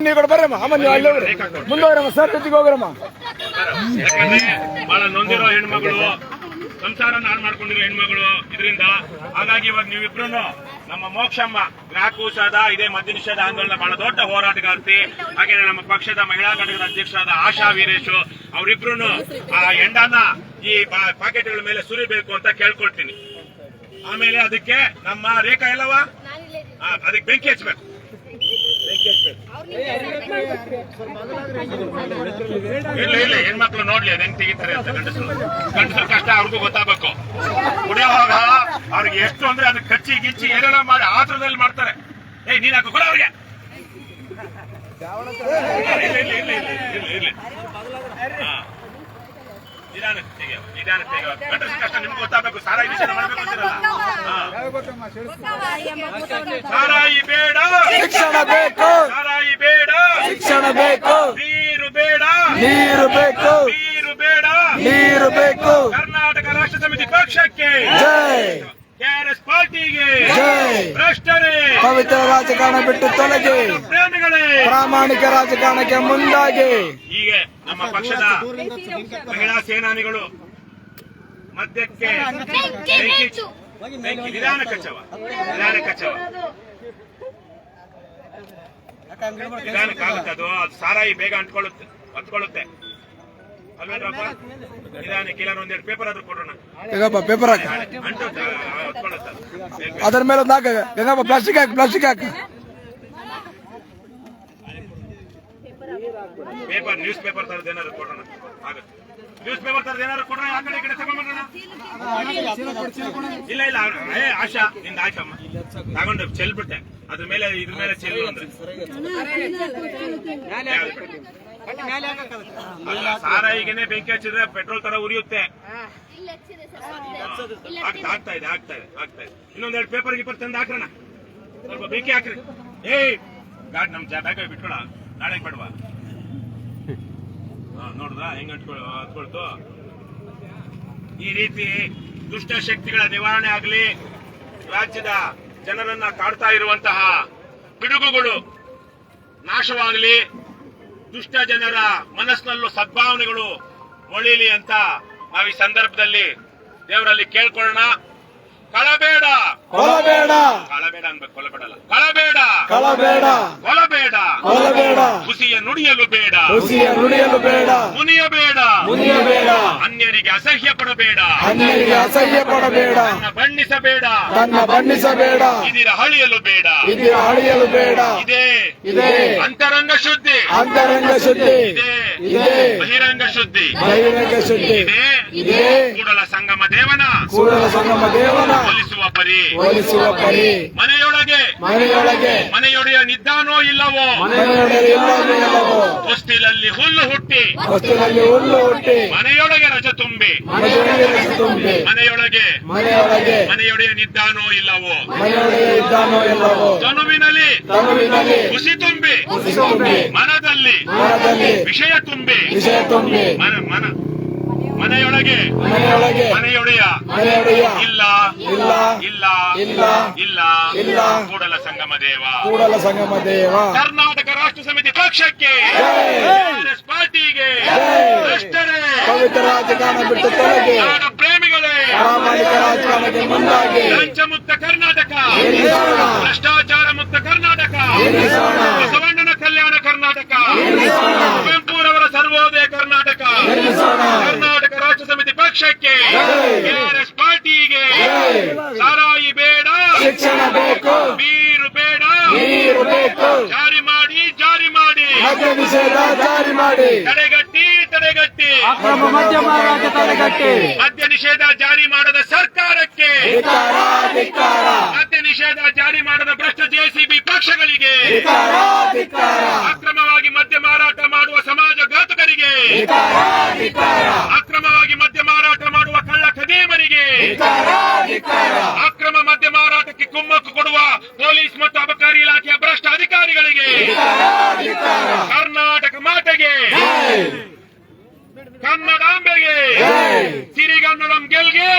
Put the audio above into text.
ನೀವು ಕೂಡ ಬರ್ರಮ್ಮ ಅಮ್ಮ ನೀವು ಅಲ್ಲಿ ಹೋಗ್ರಿ. ಮುಂದೆ ಹೋಗ್ರಮ್ಮ ಸರ್ ಜೊತೆಗೆ ಹೋಗ್ರಮ್ಮ ಯಾಕಂದ್ರೆ ಬಹಳ ನೊಂದಿರೋ ಹೆಣ್ಮಗಳು ಸಂಸಾರ ಹಾಳು ಮಾಡ್ಕೊಂಡಿರೋ ಹೆಣ್ಮಗಳು ಇದರಿಂದ. ಹಾಗಾಗಿ ಇವಾಗ ನೀವಿಬ್ರು ನಮ್ಮ ಮೋಕ್ಷಮ್ಮ ಗ್ರಾಹಕೂಸದ ಇದೇ ಮದ್ಯ ನಿಷೇಧ ಆಂದೋಲನ ಬಹಳ ದೊಡ್ಡ ಹೋರಾಟಗಾರ್ತಿ. ಹಾಗೆ ನಮ್ಮ ಪಕ್ಷದ ಮಹಿಳಾ ಘಟಕದ ಅಧ್ಯಕ್ಷರಾದ ಆಶಾ ವೀರೇಶು ಅವರಿಬ್ರು ಆ ಎಂಡನ ಈ ಪಾಕೆಟ್ಗಳ ಮೇಲೆ ಸುರಿಬೇಕು ಅಂತ ಕೇಳ್ಕೊಳ್ತೀನಿ. ಆಮೇಲೆ ಅದಕ್ಕೆ ನಮ್ಮ ರೇಖಾ ಎಲ್ಲವಾ? ಆ, ಅದಕ್ಕೆ ಬೆಂಕಿ ಹಚ್ಚಬೇಕು ಇಲ್ಲ ಇಲ್ಲ, ಹೆಣ್ಮಕ್ಳು ನೋಡ್ಲಿ, ಅದೇನ್ ತೆಗಿತಾರೆ ಅಂತ ಗಂಡಸರು. ಗಂಡಸರು ಕಷ್ಟ, ಅವ್ರಿಗೂ ಗೊತ್ತಾಗಬೇಕು. ಕುಡಿಯೋವಾಗ ಅವ್ರಿಗೆ ಎಷ್ಟು ಅಂದ್ರೆ ಅದಕ್ಕೆ ಕಚ್ಚಿ ಗಿಚ್ಚಿ ಏನೇನೋ ಮಾಡಿ ಆತ್ರದಲ್ಲಿ ಮಾಡ್ತಾರೆ. ಏ ನೀನ್ ಹಾಕು, ಕೊಡ ಅವ್ರಿಗೆ. ಇಲ್ಲ ಇಲ್ಲ ಇಲ್ಲ ಇಲ್ಲ ಇಲ್ಲ. ನಿಧಾನಕ್ಕೆ ತೆಗೆಯೋ ನಿಧಾನಕ್ಕೆ ತೆಗೆಯೋ ಗಂಡಸರ ಕಷ್ಟ ನಿಮ್ಗೆ ಗೊತ್ತಾಗಬೇಕು ಸಾರಾಯಿ ನಿಷೇಧ ಮಾಡಬೇಕು ಅಂತಿರಲ್ಲ. ಸಾರಾಯಿ ಬೇಡ. ಶಿಕ್ಷಣ ಬೇಕು. ಸಾರಾಯಿ ಬೇಡ. ಶಿಕ್ಷಣ ಬೇಕು. ನೀರು ಬೇಡ. ನೀರು ಬೇಕು. ನೀರು ಬೇಡ. ನೀರು ಬೇಕು. ಕರ್ನಾಟಕ ರಾಷ್ಟ್ರ ಸಮಿತಿ ಪಕ್ಷಕ್ಕೆ. ಪಾರ್ಟಿಗೆ ಭ್ರಷ್ಟರೇ ಪವಿತ್ರ ರಾಜಕಾರಣ ಬಿಟ್ಟು ತೊಲಗಿ. ಪ್ರೇಮಿಗಳೇ. ಪ್ರಾಮಾಣಿಕ ರಾಜಕಾರಣಕ್ಕೆ ಮುಂದಾಗಿ. ಹೀಗೆ ನಮ್ಮ ಪಕ್ಷದ ಮಹಿಳಾ ಸೇನಾನಿಗಳು ಮದ್ಯಕ್ಕೆ ನಿಧಾನ ಕಚ್ಚವ ನಿಧಾನ ಕಚ್ಚವ. ನಿಧಾನಕ್ಕಾಗುತ್ತೆ ಅದು ಅದು ಸಾರಾಯಿ ಬೇಗ ಅಂಟ್ಕೊಳ್ಳುತ್ತೆ ಹತ್ಕೊಳ್ಳುತ್ತೆ. ಪೇಪರ್ ಆದ್ರೂ ಕೊಡೋಣ. ಗಂಗಪ್ಪ ಪೇಪರ್ ಹಾಕ. ಅದ್ರ ಮೇಲೆ ಒಂದು ಹಾಕ ಗಂಗಪ್ಪ ಪ್ಲಾಸ್ಟಿಕ್ ಹಾಕಿ ಪ್ಲಾಸ್ಟಿಕ್ ಹಾಕಿ. ಪೇಪರ್ ನ್ಯೂಸ್ ಪೇಪರ್ ತರದ್ ಏನಾದ್ರು ಕೊಡೋಣ. ಆಗುತ್ತೆ. ನ್ಯೂಸ್ ಪೇಪರ್ ತರದ್ ಏನಾದ್ರು ಕೊಡೋಣ ಆ ಕಡೆ ಈ ಕಡೆ ತಗೊಂಡ್ಬರೋಣ? ಇಲ್ಲ ಇಲ್ಲ ಏ ಆಶಾ ನಿಂದ ಆಯ್ತಮ್ಮ. ತಗೊಂಡು ಚೆಲ್ಬಿಟ್ಟೆ. ಅದ್ರ ಮೇಲೆ ಇದ್ರ ಮೇಲೆ ಚೆಲ್ಲು ಅಂದ್ರೆ. ಸಾರಾಯಿಗೆನೆ ಬೆಂಕಿ ಹಚ್ಚಿದ್ರೆ ಪೆಟ್ರೋಲ್ ತರ ಉರಿಯುತ್ತೆ. ಆಗ್ತಾ ಇದೆ ಆಗ್ತಾ ಇದೆ ಆಗ್ತಾ ಇದೆ. ಇನ್ನೊಂದೆರಡು ಪೇಪರ್ ಗೀಪರ್ ತಂದು ಹಾಕ್ರಣ. ಸ್ವಲ್ಪ ಬೆಂಕಿ ಹಾಕ್ರಿ. ಏಯ್ ಗಾಡ್ ನಮ್ ಬ್ಯಾಗ್ ಬಿಟ್ಕೊಳ. ನಾಳೆ ಬೇಡವಾ. ನೋಡ್ದ ಹೆಂಗ್ ಹತ್ಕೊಳ್ತು ಈ ರೀತಿ ದುಷ್ಟ ಶಕ್ತಿಗಳ ನಿವಾರಣೆ ಆಗಲಿ. ರಾಜ್ಯದ ಜನರನ್ನ ಕಾಡ್ತಾ ಇರುವಂತಹ ಪಿಡುಗುಗಳು ನಾಶವಾಗಲಿ. ದುಷ್ಟ ಜನರ ಮನಸ್ಸಿನಲ್ಲೂ ಸದ್ಭಾವನೆಗಳು ಮೊಳಿಲಿ ಅಂತ ನಾವು ಈ ಸಂದರ್ಭದಲ್ಲಿ ದೇವರಲ್ಲಿ ಕೇಳ್ಕೊಳ್ಳೋಣ. ಕಳಬೇಡ. ಕೊಲಬೇಡ. ಕಳಬೇಡ ಅನ್ಬೇಕು ಕೊಲಬೇಡಲ್ಲ. ಕಳಬೇಡ. ಕಳಬೇಡ ಕೊಲಬೇಡ. ಕೊಲಬೇಡ. ಹುಸಿಯ ನುಡಿಯಲು ಬೇಡ. ಹುಸಿಯ ನುಡಿಯಲು ಬೇಡ. ಮುನಿಯಬೇಡ. ಮುನಿಯಬೇಡ. ಅನ್ಯರಿಗೆ ಅಸಹ್ಯ ಪಡಬೇಡ. ಅನ್ಯರಿಗೆ ಅಸಹ್ಯ ಪಡಬೇಡ. ತನ್ನ ಬಣ್ಣಿಸಬೇಡ. ತನ್ನ ಬಣ್ಣಿಸಬೇಡ. ಇದಿರ ಹಳಿಯಲು ಬೇಡ. ಇದರ ಹಳಿಯಲು ಬೇಡ. ಇದೇ. ಇದೆ. ಅಂತರಂಗ ಶುದ್ಧಿ. ಅಂತರಂಗ ಶುದ್ಧಿ. ಇದೇ. ಬಹಿರಂಗ ಶುದ್ಧಿ. ಬಹಿರಂಗ ಶುದ್ಧಿ. ಇದೇ. ಇದೆ. ಕೂಡಲ ಸಂಗಮ ದೇವನ. ಕೂಡಲ ಸಂಗಮ ದೇವನ. ಹೋಲಿಸುವ ಪರಿ. ಹೋಲಿಸುವ ಪರಿ. ಮನೆಯೊಳಗೆ. ಮನೆಯೊಳಗೆ. ಮನೆಯೊಡೆಯ ನಿದ್ದಾನೋ ಇಲ್ಲವೋ? ಎಲ್ಲವೋ ಹೊಸ್ತಿಲಲ್ಲಿ ಹುಲ್ಲು ಹುಟ್ಟಿ. ಹೊಸ್ತಿಲಲ್ಲಿ ಹುಲ್ಲು ಹುಟ್ಟಿ. ಮನೆಯೊಳಗೆ ರಜ ತುಂಬಿ. ಮನೆಯೊಳಗೆ ತುಂಬಿ. ಮನೆಯೊಳಗೆ. ಮನೆಯೊಳಗೆ. ಮನೆಯೊಡೆಯ ನಿದ್ದಾನೋ ಇಲ್ಲವೋ? ಮನೆಯೊಳಗೆ ನಿಧಾನೋ ಇಲ್ಲವೋ? ತನುವಿನಲ್ಲಿ. ತನುವಿನಲ್ಲಿ. ಖುಷಿ ತುಂಬಿ. ಖುಷಿ ತುಂಬಿ. ಮನದಲ್ಲಿ. ಮನದಲ್ಲಿ. ವಿಷಯ ತುಂಬಿ. ವಿಷಯ ತುಂಬಿ. ಮನ ಮನ ಮನೆಯೊಳಗೆ. ಮನೆಯೊಳಗೆ. ಮನೆಯೊಡೆಯ. ಮನೆಯೊಡೆಯ. ಇಲ್ಲ. ಇಲ್ಲ. ಇಲ್ಲ. ಇಲ್ಲ. ಇಲ್ಲ. ಇಲ್ಲ. ಕೂಡಲ ಸಂಗಮ ದೇವ. ಕೂಡಲ ಸಂಗಮ ದೇವ. ಕರ್ನಾಟಕ ರಾಷ್ಟ್ರ ಸಮಿತಿ ಪಕ್ಷಕ್ಕೆ. ಕಾಂಗ್ರೆಸ್ ಪಾರ್ಟಿಗೆ. ಭ್ರಷ್ಟರೇ ಪವಿತ್ರ ರಾಜಕಾರಣ ಬಿಟ್ಟು ತೊಲಗಿ. ಪ್ರೇಮಿಗಳೇ. ಪ್ರಾಮಾಣಿಕ ರಾಜಕಾರಣಕ್ಕೆ ಮುಂದಾಗಿ. ಪಂಚಮುಕ್ತ ಕರ್ನಾಟಕ. ಪಕ್ಷಕ್ಕೆ. ಕೆಆರ್ಎಸ್ ಪಾರ್ಟಿಗೆ. ಸಾರಾಯಿ ಬೇಡ. ಶಿಕ್ಷಣ ಬೇಕು. ನೀರು ಬೇಡ. ನೀರು ಬೇಕು. ಜಾರಿ ಮಾಡಿ ಜಾರಿ ಮಾಡಿ. ನಿಷೇಧ ಜಾರಿ ಮಾಡಿ. ತಡೆಗಟ್ಟಿ ತಡೆಗಟ್ಟಿ. ಅಕ್ರಮ ಮದ್ಯ ಮಾರಾಟ ತಡೆಗಟ್ಟಿ. ಮದ್ಯ ನಿಷೇಧ ಜಾರಿ ಮಾಡದ ಸರ್ಕಾರಕ್ಕೆ. ಮದ್ಯ ನಿಷೇಧ ಜಾರಿ ಮಾಡದ ಭ್ರಷ್ಟ ಜೆಸಿಬಿ ಪಕ್ಷಗಳಿಗೆ. ಅಕ್ರಮವಾಗಿ ಮದ್ಯ ಮಾರಾಟ ಮಾಡುವ ಸಮಾಜ ಘಾತಕರಿಗೆ ಧಿಕ್ಕಾರ ಧಿಕ್ಕಾರ ಅಕ್ರಮವಾಗಿ ಮದ್ಯ ಮಾರಾಟ ಮಾಡುವ ಕಳ್ಳ ಖದೀಮರಿಗೆ ಧಿಕ್ಕಾರ ಧಿಕ್ಕಾರ ಅಕ್ರಮ ಮದ್ಯ ಮಾರಾಟಕ್ಕೆ ಕುಮ್ಮಕ್ಕು ಕೊಡುವ ಪೊಲೀಸ್ ಮತ್ತು ಅಬಕಾರಿ ಇಲಾಖೆಯ ಭ್ರಷ್ಟ ಅಧಿಕಾರಿಗಳಿಗೆ. ಕರ್ನಾಟಕ ಮಾತೆಗೆ. ಕನ್ನಡಾಂಬೆಗೆ. ಸಿರಿಗನ್ನಡಂ ಗೆಲ್ಗೆ.